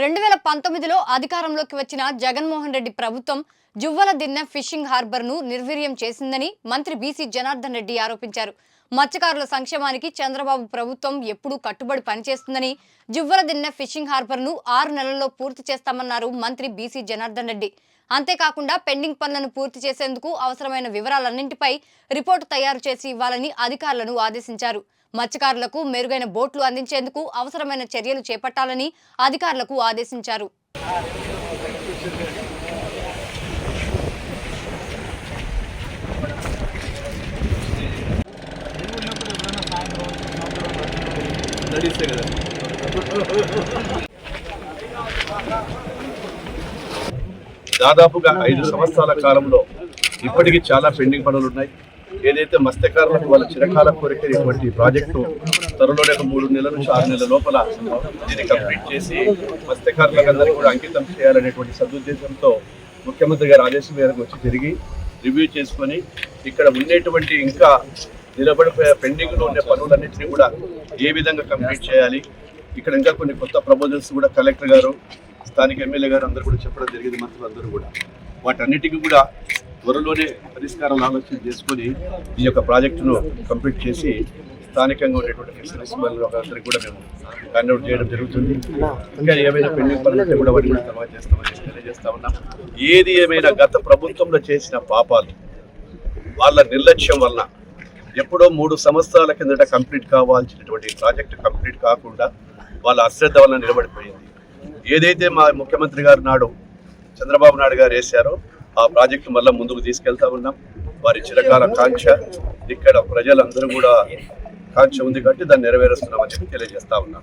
రెండు వేల పంతొమ్మిదిలో అధికారంలోకి వచ్చిన జగన్మోహన్ రెడ్డి ప్రభుత్వం జువ్వల దిన్నె ఫిషింగ్ హార్బర్ను నిర్వీర్యం చేసిందని మంత్రి బీసీ జనార్దన్ రెడ్డి ఆరోపించారు. మత్స్యకారుల సంక్షేమానికి చంద్రబాబు ప్రభుత్వం ఎప్పుడూ కట్టుబడి పనిచేస్తుందని జువ్వల దిన్నె ఫిషింగ్ హార్బర్ను ఆరు నెలల్లో పూర్తి చేస్తామన్నారు మంత్రి బీసీ జనార్దన్ రెడ్డి. అంతేకాకుండా పెండింగ్ పనులను పూర్తి చేసేందుకు అవసరమైన వివరాలన్నింటిపై రిపోర్టు తయారు చేసి ఇవ్వాలని అధికారులను ఆదేశించారు. మత్స్యకారులకు మెరుగైన బోట్లు అందించేందుకు అవసరమైన చర్యలు చేపట్టాలని అధికారులకు ఆదేశించారు. నడిస్తే కదా దాదాపుగా ఐదు సంవత్సరాల కాలంలో ఇప్పటికీ చాలా పెండింగ్ పనులు ఉన్నాయి. ఏదైతే మత్స్యకారులకు వాళ్ళ చిరకాల కోరికైనటువంటి ప్రాజెక్టు త్వరలోనే ఒక మూడు నెలల నుంచి ఆరు నెలల లోపల దీన్ని కంప్లీట్ చేసి మత్స్యకారులకు కూడా అంకితం చేయాలనేటువంటి సదుద్దేశంతో ముఖ్యమంత్రి గారి ఆదేశం మేరకు వచ్చి తిరిగి రివ్యూ చేసుకొని ఇక్కడ ఉండేటువంటి ఇంకా నిలబడిపోయే పెండింగ్లో ఉండే పనులన్నింటినీ కూడా ఏ విధంగా కంప్లీట్ చేయాలి? ఇక్కడ ఇంకా కొన్ని కొత్త ప్రపోజల్స్ కూడా కలెక్టర్ గారు స్థానిక ఎమ్మెల్యే గారు అందరూ కూడా చెప్పడం జరిగింది మంత్రులు అందరూ కూడా. వాటన్నిటికీ కూడా త్వరలోనే పరిష్కారాలు ఆలోచన చేసుకొని ఈ యొక్క ప్రాజెక్టును కంప్లీట్ చేసి స్థానికంగా ఉండేటువంటి ఫిషరీస్ అందరికీ కూడా మేము కన్వర్ట్ చేయడం జరుగుతుంది. ఇంకా ఏమైనా పెండింగ్ పనులు కూడా వాటి కూడా తర్వాత చేస్తామని తెలియజేస్తా ఉన్నాం. ఏది ఏమైనా గత ప్రభుత్వంలో చేసిన పాపాలు వాళ్ళ నిర్లక్ష్యం వలన ఎప్పుడో మూడు సంవత్సరాల కిందట కంప్లీట్ కావాల్సినటువంటి ప్రాజెక్టు కంప్లీట్ కాకుండా వాళ్ళ అశ్రద్ధ వలన నిలబడిపోయింది. ఏదైతే మా ముఖ్యమంత్రి గారు నాడు చంద్రబాబు నాయుడు గారు వేశారో ఆ ప్రాజెక్టు మళ్ళీ ముందుకు తీసుకెళ్తా ఉన్నాం. వారి చిరకాల కాంక్ష ఇక్కడ ప్రజలందరూ కూడా కాంక్ష ఉంది కాబట్టి దాన్ని నెరవేరుస్తున్నామని చెప్పి తెలియజేస్తా ఉన్నాం.